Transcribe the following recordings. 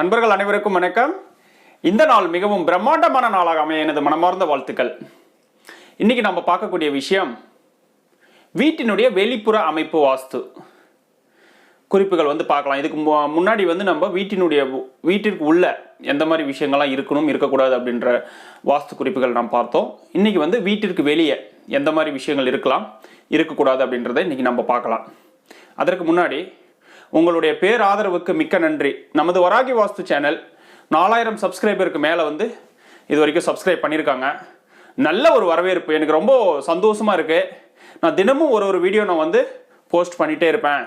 நண்பர்கள் அனைவருக்கும் வணக்கம். இந்த நாள் மிகவும் பிரம்மாண்டமான நாளாக அமைய எனது மனமார்ந்த வாழ்த்துக்கள். இன்னைக்கு நம்ம பார்க்கக்கூடிய விஷயம் வீட்டினுடைய வெளிப்புற அமைப்பு வாஸ்து. குறிப்புகள் வந்து பார்க்கலாம். இதுக்கு மு- முன்னாடி வந்து நம்ம வீட்டினுடைய வீட்டிற்கு உள்ள எந்த மாதிரி விஷயங்கள்லாம் இருக்கணும் இருக்கக்கூடாது அப்படின்ற வாஸ்து குறிப்புகள் நாம் பார்த்தோம். இன்னைக்கு வந்து வீட்டிற்கு வெளியே எந்த மாதிரி விஷயங்கள் இருக்கலாம் இருக்கக்கூடாது அப்படின்றத இன்னைக்கு நம்ம பார்க்கலாம். அதற்கு முன்னாடி உங்களுடைய பேர் ஆதரவுக்கு மிக்க நன்றி. நமது வராகி வாஸ்து சேனல் நாலாயிரம் சப்ஸ்கிரைபருக்கு மேலே வந்து இது வரைக்கும் சப்ஸ்கிரைப் பண்ணியிருக்காங்க நல்ல ஒரு வரவேற்பு. எனக்கு ரொம்ப சந்தோஷமாக இருக்குது நான் தினமும் ஒரு ஒரு வீடியோ நான் வந்து போஸ்ட் பண்ணிகிட்டே இருப்பேன்.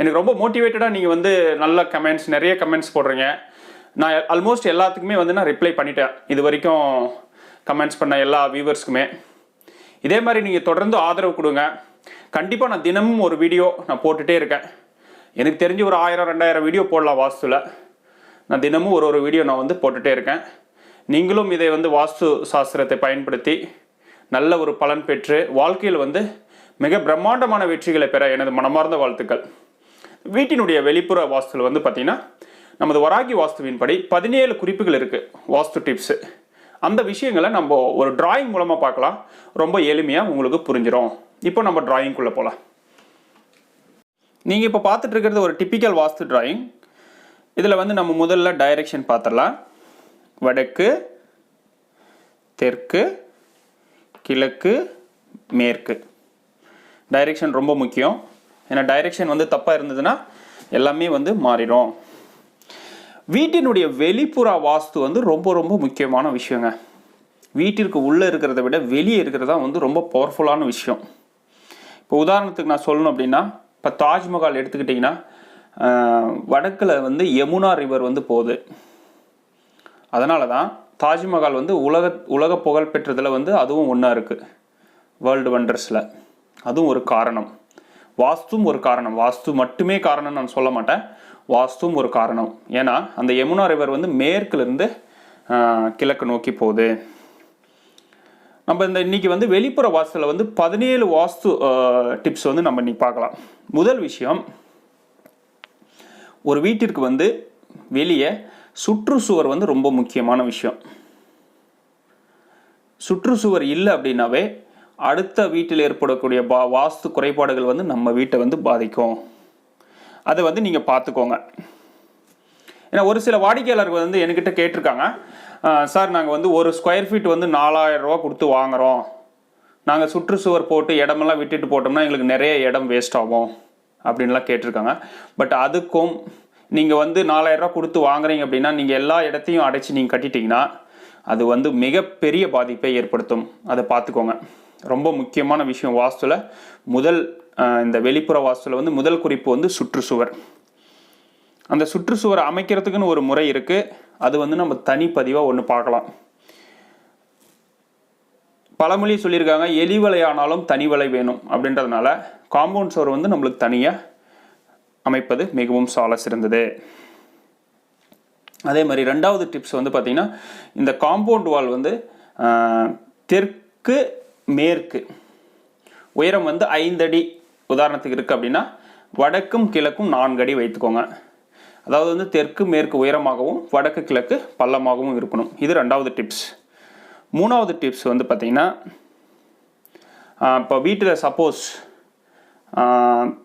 எனக்கு ரொம்ப மோட்டிவேட்டடாக நீங்கள் வந்து நல்ல கமெண்ட்ஸ் நிறைய கமெண்ட்ஸ் போடுறீங்க. நான் ஆல்மோஸ்ட் எல்லாத்துக்குமே வந்து நான் ரிப்ளை பண்ணிட்டேன். இது வரைக்கும் கமெண்ட்ஸ் பண்ண எல்லா வியூவர்ஸ்க்குமே. இதே மாதிரி நீங்கள் தொடர்ந்து ஆதரவு கொடுங்க. கண்டிப்பாக நான் தினமும் ஒரு வீடியோ நான் போட்டுகிட்டே இருக்கேன். எனக்கு தெரிஞ்சு ஒரு ஆயிரம் ரெண்டாயிரம் வீடியோ போடலாம் வாஸ்துவில் நான் தினமும் ஒரு ஒரு வீடியோ நான் வந்து போட்டுகிட்டே இருக்கேன். நீங்களும் இதை வந்து வாஸ்து சாஸ்திரத்தை பயன்படுத்தி நல்ல ஒரு பலன் பெற்று வாழ்க்கையில் வந்து மிக பிரம்மாண்டமான வெற்றிகளை பெற எனது மனமார்ந்த வாழ்த்துக்கள். வீட்டினுடைய வெளிப்புற வாஸ்துவில் வந்து பார்த்திங்கன்னா நமது வராகி வாஸ்துவின்படி பதினேழு குறிப்புகள் இருக்குது வாஸ்து டிப்ஸு அந்த விஷயங்களை நம்ம ஒரு டிராயிங் மூலமாக பார்க்கலாம். ரொம்ப எளிமையாக உங்களுக்கு புரிஞ்சிடும் இப்போ நம்ம டிராயிங்குள்ளே போகலாம் நீங்கள் இப்போ பார்த்துட்டு இருக்கிறது ஒரு டிப்பிக்கல் வாஸ்து டிராயிங் இதில் வந்து நம்ம முதல்ல டைரெக்ஷன் பார்த்துடலாம். வடக்கு தெற்கு கிழக்கு மேற்கு. டைரெக்ஷன் ரொம்ப முக்கியம். ஏன்னா டைரெக்ஷன் வந்து தப்பாக இருந்ததுன்னா எல்லாமே வந்து மாறிடும். வீட்டினுடைய வெளிப்புற வாஸ்து வந்து ரொம்ப ரொம்ப முக்கியமான விஷயங்க. வீட்டிற்கு உள்ளே இருக்கிறத விட வெளியே இருக்கிறது தான் வந்து ரொம்ப பவர்ஃபுல்லான விஷயம். இப்போ உதாரணத்துக்கு நான் சொல்லணும் அப்படின்னா இப்போ தாஜ்மஹால் எடுத்துக்கிட்டிங்கன்னா வடக்கில் வந்து யமுனா ரிவர் வந்து போகுது. அதனால தான் தாஜ்மஹால் வந்து உலக உலக புகழ் பெற்றதில் வந்து அதுவும் ஒன்றா இருக்குது வேர்ல்டு வண்டர்ஸில் அதுவும் ஒரு காரணம். வாஸ்தும் ஒரு காரணம். வாஸ்து மட்டுமே காரணம் நான் சொல்ல மாட்டேன். வாஸ்தும் ஒரு காரணம். ஏன்னா அந்த யமுனா ரிவர் வந்து மேற்குலேருந்து கிழக்கு நோக்கி போகுது. நம்ம இந்த இன்னைக்கு வந்து வெளிப்புற வாஸ்துல வந்து பதினேழு வாஸ்து டிப்ஸ் வந்து நம்ம இன்னைக்கு பார்க்கலாம். முதல் விஷயம் ஒரு வீட்டிற்கு வந்து வெளியே சுற்றுச்சுவர் வந்து ரொம்ப முக்கியமான விஷயம். சுற்றுச்சுவர் இல்லை அப்படின்னாவே அடுத்த வீட்டில் ஏற்படக்கூடிய பா வாஸ்து குறைபாடுகள் வந்து நம்ம வீட்டை வந்து பாதிக்கும். அதை வந்து நீங்கள் பார்த்துக்கோங்க. ஏன்னா ஒரு சில வாடிக்கையாளர்கள் வந்து என்கிட்ட கேட்டிருக்காங்க சார் நாங்கள் வந்து ஒரு ஸ்கொயர் ஃபீட் வந்து நாலாயிரம் ரூபா கொடுத்து வாங்குறோம். நாங்கள் சுற்றுச்சுவர் போட்டு இடமெல்லாம் விட்டுட்டு போட்டோம்னா எங்களுக்கு நிறைய இடம் வேஸ்ட் ஆகும் அப்படின்லாம் கேட்டிருக்காங்க. பட் அதுக்கும் நீங்கள் வந்து நாலாயிரரூவா ரூபா கொடுத்து வாங்குறீங்க அப்படின்னா நீங்கள் எல்லா இடத்தையும் அடைச்சி நீங்கள் கட்டிட்டீங்கன்னா அது வந்து மிகப்பெரிய பாதிப்பை ஏற்படுத்தும். அதை பார்த்துக்கோங்க. ரொம்ப முக்கியமான விஷயம் வாஸ்துவில் முதல் இந்த வெளிப்புற வாஸ்துவில் வந்து முதல் குறிப்பு வந்து சுற்றுச்சுவர் அந்த சுற்றுச்சுவர் அமைக்கிறதுக்குன்னு ஒரு முறை இருக்குது அது வந்து நம்ம தனிப்பதிவாக ஒன்று பார்க்கலாம். பழமொழி சொல்லியிருக்காங்க எலி வலையானாலும் தனி வலை வேணும் அப்படின்றதுனால காம்பவுண்ட் சுவர் வந்து நம்மளுக்கு தனியாக அமைப்பது மிகவும் சால சிறந்தது. அதே மாதிரி ரெண்டாவது டிப்ஸ் வந்து பார்த்திங்கன்னா இந்த காம்பவுண்ட் வால் வந்து தெற்கு மேற்கு உயரம் வந்து ஐந்தடி உதாரணத்துக்கு இருக்குது அப்படின்னா வடக்கும் கிழக்கும் நான்கு அடி வைத்துக்கோங்க. அதாவது வந்து தெற்கு மேற்கு உயரமாகவும் வடக்கு கிழக்கு பள்ளமாகவும் இருக்கணும். இது ரெண்டாவது டிப்ஸ் மூணாவது டிப்ஸ் வந்து பார்த்திங்கன்னா இப்போ வீட்டில் சப்போஸ்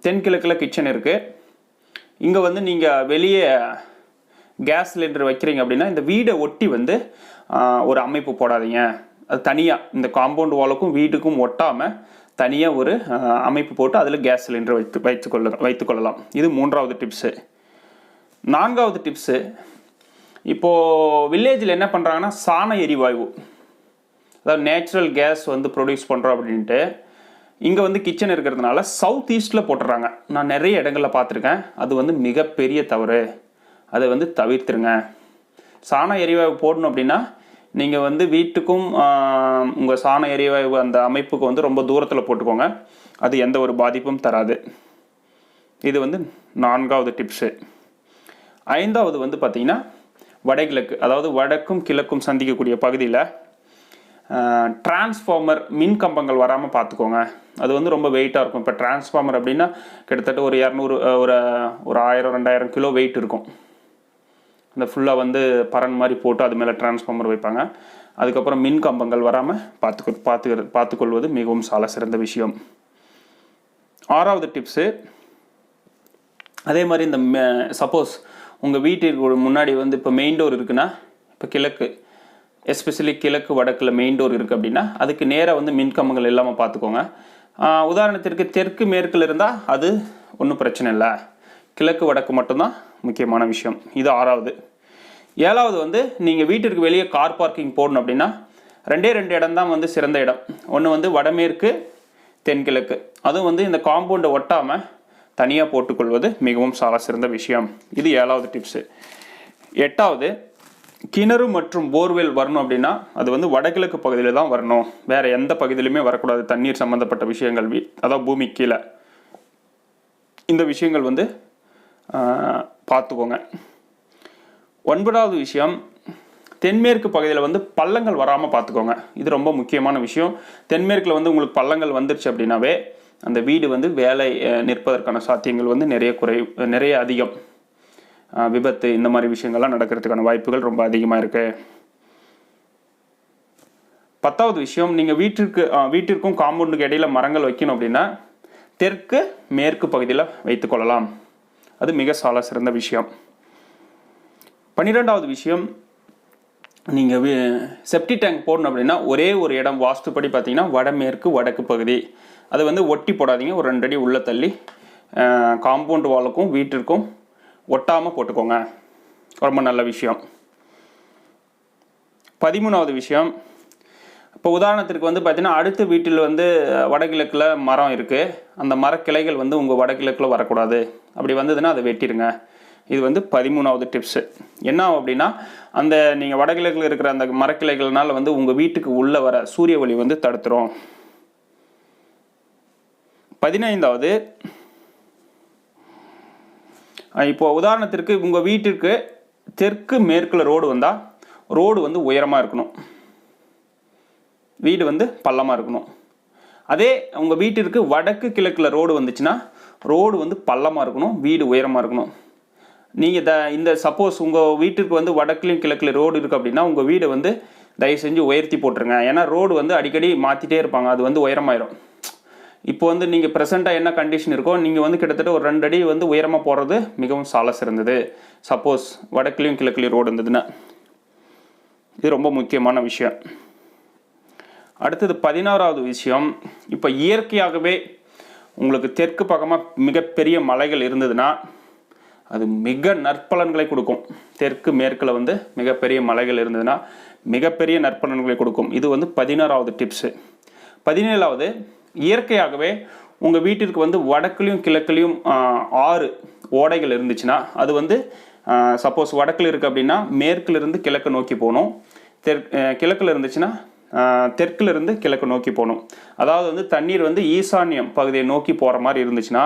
தென்கிழக்கில் கிச்சன் இருக்குது இங்கே வந்து நீங்கள் வெளியே கேஸ் சிலிண்டர் வைக்கிறீங்க அப்படின்னா இந்த வீடை ஒட்டி வந்து ஒரு அமைப்பு போடாதீங்க. அது தனியாக இந்த காம்பவுண்ட் வாலுக்கும் வீட்டுக்கும் ஒட்டாமல் தனியாக ஒரு அமைப்பு போட்டு அதில் கேஸ் சிலிண்டர் வைத்து வைத்துக்கொள்ள வைத்துக்கொள்ளலாம். இது மூன்றாவது டிப்ஸு நான்காவது டிப்ஸு இப்போது வில்லேஜில் என்ன பண்ணுறாங்கன்னா சாண எரிவாயு அதாவது நேச்சுரல் கேஸ் வந்து ப்ரொடியூஸ் பண்ணுறோம் அப்படின்ட்டு இங்கே வந்து கிச்சன் இருக்கிறதுனால சவுத் ஈஸ்ட்டில் போட்டுறாங்க. நான் நிறைய இடங்களில் பார்த்துருக்கேன். அது வந்து மிகப்பெரிய தவறு. அதை வந்து தவிர்த்துருங்க. சாண எரிவாயு போடணும் அப்படின்னா நீங்கள் வந்து வீட்டுக்கும் உங்கள் சாண எரிவாயு அந்த அமைப்புக்கு வந்து ரொம்ப தூரத்தில் போட்டுக்கோங்க. அது எந்த ஒரு பாதிப்பும் தராது. இது வந்து நான்காவது டிப்ஸு ஐந்தாவது வந்து பார்த்திங்கன்னா வடகிழக்கு அதாவது வடக்கும் கிழக்கும் சந்திக்கக்கூடிய பகுதியில் டிரான்ஸ்ஃபார்மர் மின் கம்பங்கள் வராமல் பார்த்துக்கோங்க. அது வந்து ரொம்ப வெயிட்டாக இருக்கும். இப்போ டிரான்ஸ்ஃபார்மர் அப்படின்னா கிட்டத்தட்ட ஒரு இரநூறு ஒரு ஒரு ஆயிரம் ரெண்டாயிரம் கிலோ வெயிட் இருக்கும். அந்த ஃபுல்லாக வந்து பரன் மாதிரி போட்டு அது மேலே டிரான்ஸ்ஃபார்மர் வைப்பாங்க. அதுக்கப்புறம் மின் கம்பங்கள் வராமல் பார்த்துக்கொ பார்த்துக்கிறது பார்த்துக்கொள்வது மிகவும் சால சிறந்த விஷயம். ஆறாவது டிப்ஸு அதே மாதிரி இந்த சப்போஸ் உங்கள் வீட்டிற்கு முன்னாடி வந்து இப்போ மெயின் டோர் இருக்குன்னா இப்போ கிழக்கு எஸ்பெஷலி கிழக்கு வடக்கில் மெயின் டோர் இருக்குது அப்படின்னா அதுக்கு நேராக வந்து மின்கம்பங்கள் இல்லாமல் பார்த்துக்கோங்க. உதாரணத்திற்கு தெற்கு மேற்கில் இருந்தால் அது ஒன்றும் பிரச்சனை இல்லை. கிழக்கு வடக்கு மட்டும்தான் முக்கியமான விஷயம். இது ஆறாவது. ஏழாவது வந்து நீங்கள் வீட்டிற்கு வெளியே கார் பார்க்கிங் போடணும் அப்படின்னா ரெண்டே ரெண்டு இடம் தான் வந்து சிறந்த இடம். ஒன்று வந்து வடமேற்கு தென்கிழக்கு. அதுவும் வந்து இந்த காம்பவுண்டை ஒட்டாமல் தனியாக போட்டுக்கொள்வது மிகவும் சால சிறந்த விஷயம். இது ஏழாவது டிப்ஸு எட்டாவது கிணறு மற்றும் போர்வெல் வரணும் அப்படின்னா அது வந்து வடகிழக்கு பகுதியில் தான் வரணும். வேறு எந்த பகுதியிலுமே வரக்கூடாது. தண்ணீர் சம்மந்தப்பட்ட விஷயங்கள் வீ அதாவது பூமி கீழே. இந்த விஷயங்கள் வந்து பார்த்துக்கோங்க. ஒன்பதாவது விஷயம் தென்மேற்கு பகுதியில் வந்து பள்ளங்கள் வராமல் பார்த்துக்கோங்க. இது ரொம்ப முக்கியமான விஷயம். தென்மேற்கில் வந்து உங்களுக்கு பள்ளங்கள் வந்துருச்சு அப்படின்னாவே அந்த வீடு வந்து வேலை நிற்பதற்கான சாத்தியங்கள் வந்து நிறைய குறை நிறைய அதிகம். விபத்து இந்த மாதிரி விஷயங்கள்லாம் நடக்கிறதுக்கான வாய்ப்புகள் ரொம்ப அதிகமாக இருக்குது பத்தாவது விஷயம் நீங்கள் வீட்டிற்கு வீட்டிற்கும் காம்பவுண்டுக்கு இடையில மரங்கள் வைக்கணும் அப்படின்னா தெற்கு மேற்கு பகுதியில் வைத்துக்கொள்ளலாம் அது மிக சால சிறந்த விஷயம். பன்னிரெண்டாவது விஷயம் நீங்கள் செப்டி டேங்க் போடணும் அப்படின்னா ஒரே ஒரு இடம் வாஸ்துப்படி பார்த்தீங்கன்னா வடமேற்கு வடக்கு பகுதி. அதை வந்து ஒட்டி போடாதீங்க. ஒரு ரெண்டு அடி உள்ளே தள்ளி காம்பவுண்ட் வாலுக்கும் வீட்டிற்கும் ஒட்டாமல் போட்டுக்கோங்க. ரொம்ப நல்ல விஷயம். பதிமூணாவது விஷயம். இப்போ உதாரணத்திற்கு வந்து பார்த்திங்கன்னா அடுத்த வீட்டில் வந்து வடகிழக்கில் மரம் இருக்குது அந்த மரக்கிளைகள் வந்து உங்கள் வடகிழக்கில் வரக்கூடாது. அப்படி வந்ததுன்னா அதை வெட்டிடுங்க இது வந்து பதிமூணாவது டிப்ஸு என்ன அப்படின்னா அந்த நீங்கள் வடகிழக்கில் இருக்கிற அந்த மரக்கிளைகள்னால் வந்து உங்கள் வீட்டுக்கு உள்ளே வர சூரிய ஒளி வந்து தடுத்துரும். பதினைந்தாவது. இப்போது இப்போ உதாரணத்திற்கு உங்கள் வீட்டிற்கு தெற்கு மேற்குல ரோடு வந்தால் ரோடு வந்து உயரமாக இருக்கணும். வீடு வந்து பள்ளமாக இருக்கணும். அதே உங்கள் வீட்டிற்கு வடக்கு கிழக்கில் ரோடு வந்துச்சுன்னா ரோடு வந்து பள்ளமாக இருக்கணும் வீடு உயரமாக இருக்கணும். நீங்கள் த இந்த சப்போஸ் உங்கள் வீட்டிற்கு வந்து வடக்குலையும் கிழக்குல ரோடு இருக்குது அப்படின்னா உங்கள் வீடை வந்து தயவு செஞ்சு உயர்த்தி போட்டுருங்க. ஏன்னா ரோடு வந்து அடிக்கடி மாற்றிட்டே இருப்பாங்க. அது வந்து உயரமாயிரும். இப்போ வந்து நீங்கள் ப்ரெசெண்ட்டாக என்ன கண்டிஷன் இருக்கோ நீங்கள் வந்து கிட்டத்தட்ட ஒரு ரெண்டு அடி வந்து உயரமாக போகிறது மிகவும் சால சிறந்தது. சப்போஸ் வடக்குலேயும் கிழக்குலேயும் ரோடு இருந்ததுன்னா இது ரொம்ப முக்கியமான விஷயம். அடுத்தது பதினாறாவது விஷயம் இப்போ இயற்கையாகவே உங்களுக்கு தெற்கு பக்கமாக மிகப்பெரிய மலைகள் இருந்ததுன்னா அது மிக நற்பலன்களை கொடுக்கும். தெற்கு மேற்கில் வந்து மிகப்பெரிய மலைகள் இருந்ததுன்னா மிகப்பெரிய நற்பலன்களை கொடுக்கும். இது வந்து பதினாறாவது டிப்ஸு பதினேழாவது இயற்கையாகவே உங்கள் வீட்டிற்கு வந்து வடக்குலையும் கிழக்குலையும் ஆறு ஓடைகள் இருந்துச்சுன்னா அது வந்து சப்போஸ் வடக்கில் இருக்குது அப்படின்னா மேற்குல இருந்து கிழக்கு நோக்கி போகணும். தெற் கிழக்கில் இருந்துச்சுன்னா ஆஹ், இருந்து கிழக்கு நோக்கி போகணும். அதாவது வந்து தண்ணீர் வந்து ஈசான்யம் பகுதியை நோக்கி போகிற மாதிரி இருந்துச்சுன்னா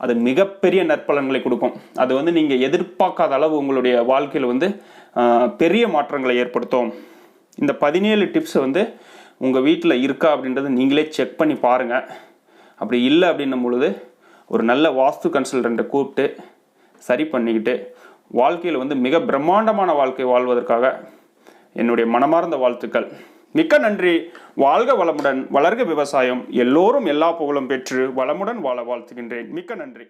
அது மிகப்பெரிய நற்பலன்களை கொடுக்கும். அது வந்து நீங்கள் எதிர்பார்க்காத அளவு உங்களுடைய வாழ்க்கையில் வந்து பெரிய மாற்றங்களை ஏற்படுத்தும். இந்த பதினேழு டிப்ஸ் வந்து உங்கள் வீட்டில் இருக்கா அப்படின்றத நீங்களே செக் பண்ணி பாருங்கள் அப்படி இல்லை அப்படின்னும் பொழுது ஒரு நல்ல வாஸ்து கன்சல்டண்ட்டை கூப்பிட்டு சரி பண்ணிக்கிட்டு வாழ்க்கையில் வந்து மிக பிரம்மாண்டமான வாழ்க்கை வாழ்வதற்காக என்னுடைய மனமார்ந்த வாழ்த்துக்கள். மிக்க நன்றி. வாழ்க வளமுடன். வளர்க விவசாயம். எல்லோரும் எல்லா புகழும் பெற்று வளமுடன் வாழ வாழ்த்துகின்றேன். மிக்க நன்றி.